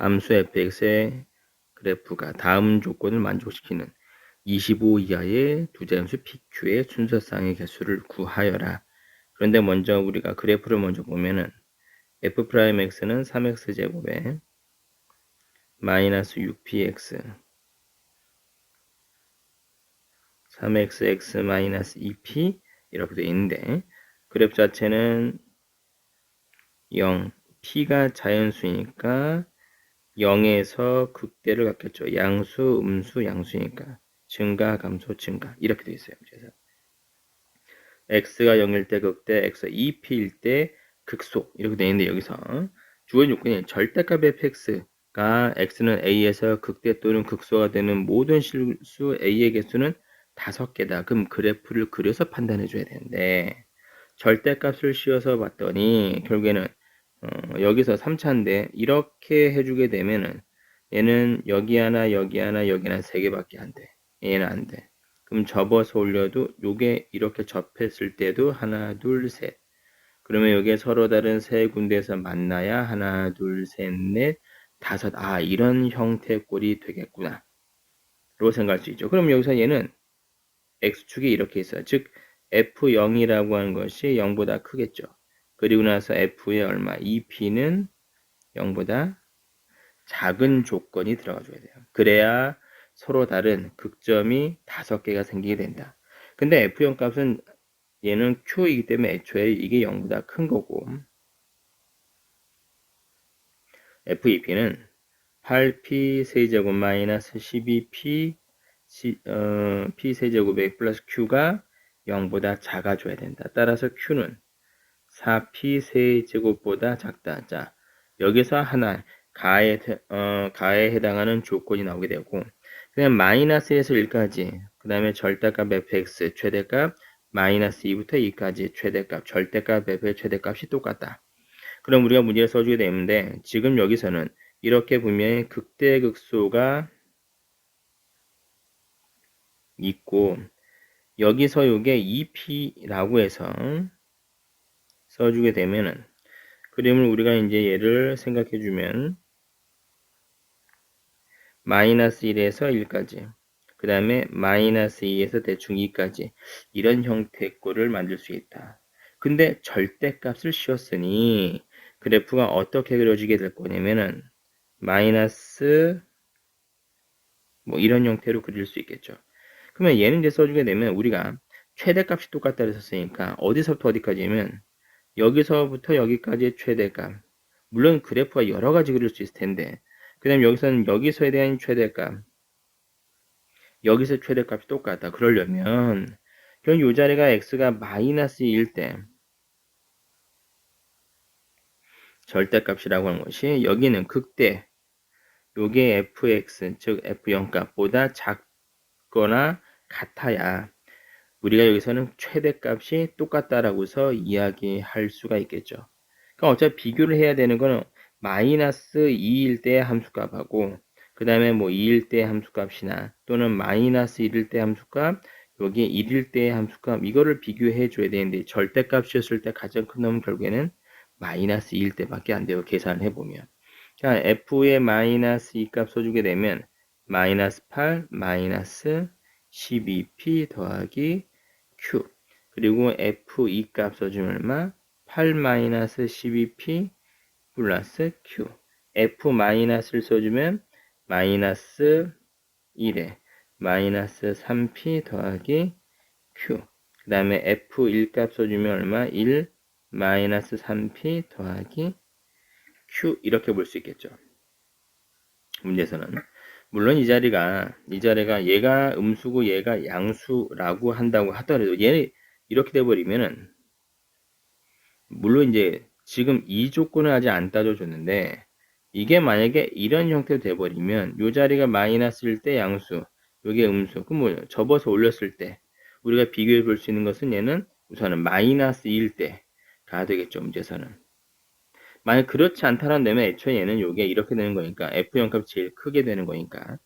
함수 fx의 그래프가 다음 조건을 만족시키는 25 이하의 두 자연수 pq의 순서쌍의 개수를 구하여라. 그런데 먼저 우리가 그래프를 먼저 보면은 f'x는 3x 제곱에 마이너스 6px 3xx 마이너스 2p 이렇게 되어 있는데 그래프 자체는 0 p가 자연수니까 0에서 극대를 갖겠죠. 양수, 음수, 양수니까 증가, 감소, 증가 이렇게 되어 있어요. 그래서 x가 0일 때 극대, x가 2p일 때 극소 이렇게 되어 있는데 여기서 주어진 요건이 절대값 fx가 x는 a에서 극대 또는 극소가 되는 모든 실수 a의 개수는 다섯 개다. 그럼 그래프를 그려서 판단해 줘야 되는데 절대값을 씌워서 봤더니 결국에는 어, 여기서 3차인데 이렇게 해주게 되면은 얘는 여기 하나 여기 하나 여기 하나 세 개밖에 안 돼. 얘는 안 돼. 그럼 접어서 올려도 요게 이렇게 접했을 때도 하나 둘 셋. 그러면 여기에 서로 다른 세 군데에서 만나야 하나 둘 셋 넷 다섯 아 이런 형태의 꼴이 되겠구나. 로 생각할 수 있죠. 그럼 여기서 얘는 x축이 이렇게 있어요. 즉 f0이라고 하는 것이 0보다 크겠죠. 그리고 나서 f의 얼마? 2p는 0보다 작은 조건이 들어가 줘야 돼요. 그래야 서로 다른 극점이 다섯 개가 생기게 된다. 근데 f0 값은 얘는 q이기 때문에 애초에 이게 0보다 큰 거고 f2p는 8p 세제곱 마이너스 12p 어, p 세제곱에 플러스 q가 0보다 작아져야 된다. 따라서 q는 4p 세제곱보다 작다. 자, 여기서 하나 가에, 어, 가에 해당하는 조건이 나오게 되고 그냥 마이너스에서 1까지 그 다음에 절대값 fx 최대값 마이너스 2부터 2까지 최대값 절대값 f의 최대값이 똑같다. 그럼 우리가 문제를 써주게 되는데 지금 여기서는 이렇게 보면 극대극소가 있고 여기서 이게 EP라고 해서 써주게 되면은 그림을 우리가 이제 얘를 생각해 주면 마이너스 1에서 1까지 그 다음에 마이너스 2에서 대충 2까지 이런 형태의 꼴을 만들 수 있다. 근데 절대값을 씌웠으니 그래프가 어떻게 그려지게 될 거냐면은 마이너스 뭐 이런 형태로 그릴 수 있겠죠. 그러면 얘는 이제 써주게 되면 우리가 최대값이 똑같다 그랬었으니까 어디서부터 어디까지면 여기서부터 여기까지의 최대값. 물론 그래프가 여러 가지 그릴 수 있을 텐데 그 다음 여기서는 여기서에 대한 최대값. 여기서 최대값이 똑같다. 그러려면 그럼 이 자리가 x가 마이너스 1일 때 절대값이라고 하는 것이 여기는 극대 요게 fx 즉 f0 값보다 작거나 같아야 우리가 여기서는 최대값이 똑같다라고서 이야기할 수가 있겠죠. 그러니까 어차피 비교를 해야 되는 거는 마이너스 2일 때 함수값하고 그 다음에 뭐 2일 때 함수값이나 또는 마이너스 1일 때 함수값 여기 1일 때 함수값 이거를 비교해 줘야 되는데 절대값이었을 때 가장 큰 놈은 결국에는 마이너스 2일 때밖에 안 돼요. 계산을 해보면. 자, f의 마이너스 2값 써주게 되면 마이너스 8 마이너스 12p 더하기 q 그리고 f2 값 써주면 얼마? 8-12p 플러스 q f 마이너스를 써주면 마이너스 1에 마이너스 3p 더하기 q 그 다음에 f1 값 써주면 얼마? 1 마이너스 3p 더하기 q 이렇게 볼 수 있겠죠. 문제에서는 물론 이 자리가 이 자리가 얘가 음수고 얘가 양수라고 한다고 하더라도 얘는 이렇게 돼 버리면은 물론 이제 지금 이 조건을 아직 안 따져줬는데 이게 만약에 이런 형태로 돼 버리면 이 자리가 마이너스일 때 양수 요게 음수 그럼 뭐 접어서 올렸을 때 우리가 비교해 볼 수 있는 것은 얘는 우선은 마이너스 2일 때가 되겠죠 문제에서는 만약 그렇지 않다는 데면 애초에 얘는 요게 이렇게 되는 거니까 F0 값이 제일 크게 되는 거니까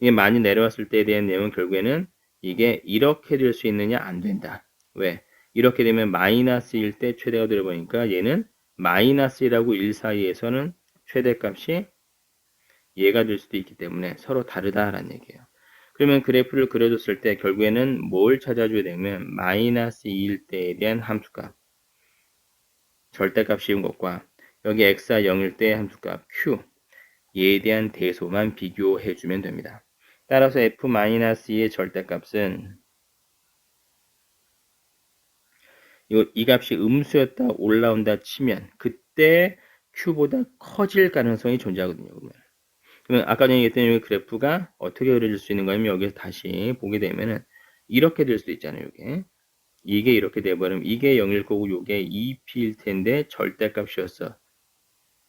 이게 많이 내려왔을 때에 대한 내용은 결국에는 이게 이렇게 될 수 있느냐 안 된다. 왜? 이렇게 되면 마이너스 1때 최대가 되어보니까 얘는 마이너스 1하고 1 사이에서는 최대값이 얘가 될 수도 있기 때문에 서로 다르다라는 얘기예요. 그러면 그래프를 그려줬을 때 결국에는 뭘 찾아줘야 되냐면 마이너스 2일 때에 대한 함수값 절대값 씌운 것과 여기 x가 0일 때 함수값 q 얘에 대한 대소만 비교해 주면 됩니다. 따라서 f-2의 절대값은 이, 이 값이 음수였다 올라온다 치면 그때 q보다 커질 가능성이 존재하거든요. 그러면. 그러면 아까 전에 얘기했던 이 그래프가 어떻게 그려질 수 있는 거냐면 여기서 다시 보게 되면은 이렇게 될 수도 있잖아요. 이게 이게 이렇게 돼버리면 이게 0일 거고 이게 2p일 텐데 절대값이었어.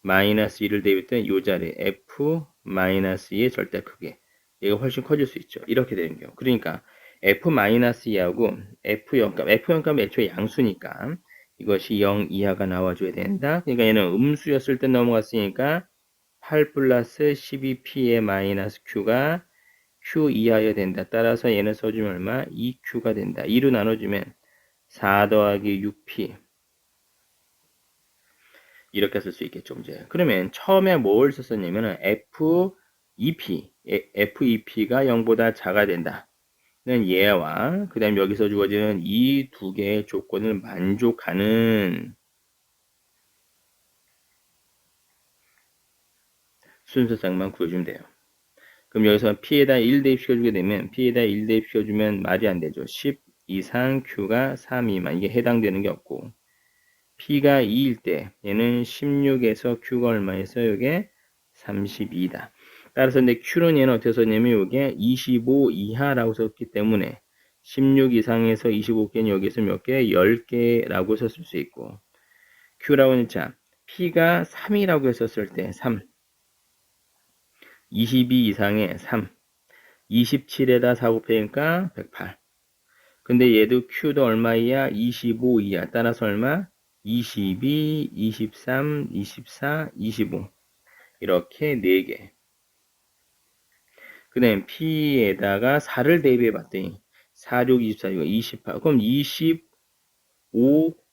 마이너스 1을 대입했던 이 자리 f 마이너스 2의 절대 크기 얘가 훨씬 커질 수 있죠. 이렇게 되는 경우. 그러니까 f 마이너스 2하고 f 0값 f 0값은 애초에 양수니까 이것이 0 이하가 나와줘야 된다. 그러니까 얘는 음수였을 때 넘어갔으니까 8 플러스 12p의 마이너스 q가 q 이하여야 된다. 따라서 얘는 써주면 얼마? 2q가 된다. 2로 나눠주면 4 더하기 6p 이렇게 쓸 수 있겠죠. 이제 그러면 처음에 뭘 썼었냐면은 f2p f2p가 0보다 작아야 된다. 는 얘와 그 다음 여기서 주어지는 이 두 개의 조건을 만족하는 순서상만 구해주면 돼요. 그럼 여기서 P에다 1 대입시켜주게 되면 P에다 1 대입시켜주면 말이 안 되죠. 10 이상 Q가 3 미만 이게 해당되는 게 없고 P가 2일 때 얘는 16에서 Q가 얼마에서 이게 32다. 따라서 근데 Q는 얘는 어떻게 썼냐면 이게 25 이하라고 썼기 때문에 16 이상에서 25개는 여기서 몇 개? 10개라고 썼을 수 있고 Q라고는 자 P가 3이라고 했었을 때 3. 22 이상에 3. 27에다 4 곱하니까 108. 근데 얘도 Q도 얼마이야? 25 이하. 따라서 얼마? 22, 23, 24, 25. 이렇게 4개. 그 다음 P에다가 4를 대입해 봤더니 4, 6, 24, 이거 28. 그럼 25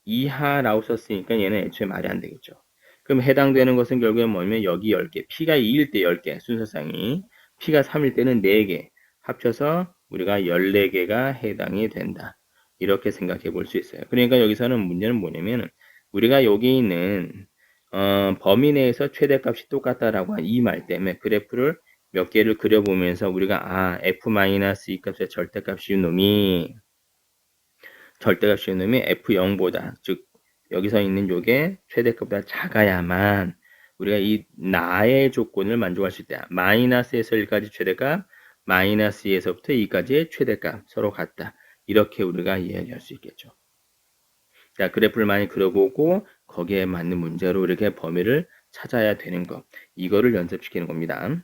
이하라고 썼으니까 얘는 애초에 말이 안 되겠죠. 그럼 해당되는 것은 결국에 뭐냐면 여기 10개, P가 2일 때 10개, 순서상이. P가 3일 때는 4개. 합쳐서 우리가 14개가 해당이 된다. 이렇게 생각해 볼 수 있어요. 그러니까 여기서는 문제는 뭐냐면 우리가 여기 있는 어, 범위 내에서 최대값이 똑같다라고 한 이 말 때문에 그래프를 몇 개를 그려보면서 우리가 아 f-2 값의 절대값이온 놈이 절대값이온 놈이 f0보다 즉 여기서 있는 요게 최대값보다 작아야만 우리가 이 나의 조건을 만족할 수 있다. 마이너스에서 1까지 최대값, 마이너스 2에서부터 2까지의 최대값 서로 같다. 이렇게 우리가 이야기할 수 있겠죠. 자, 그래프를 많이 그려보고 거기에 맞는 문제로 이렇게 범위를 찾아야 되는 것. 이거를 연습시키는 겁니다.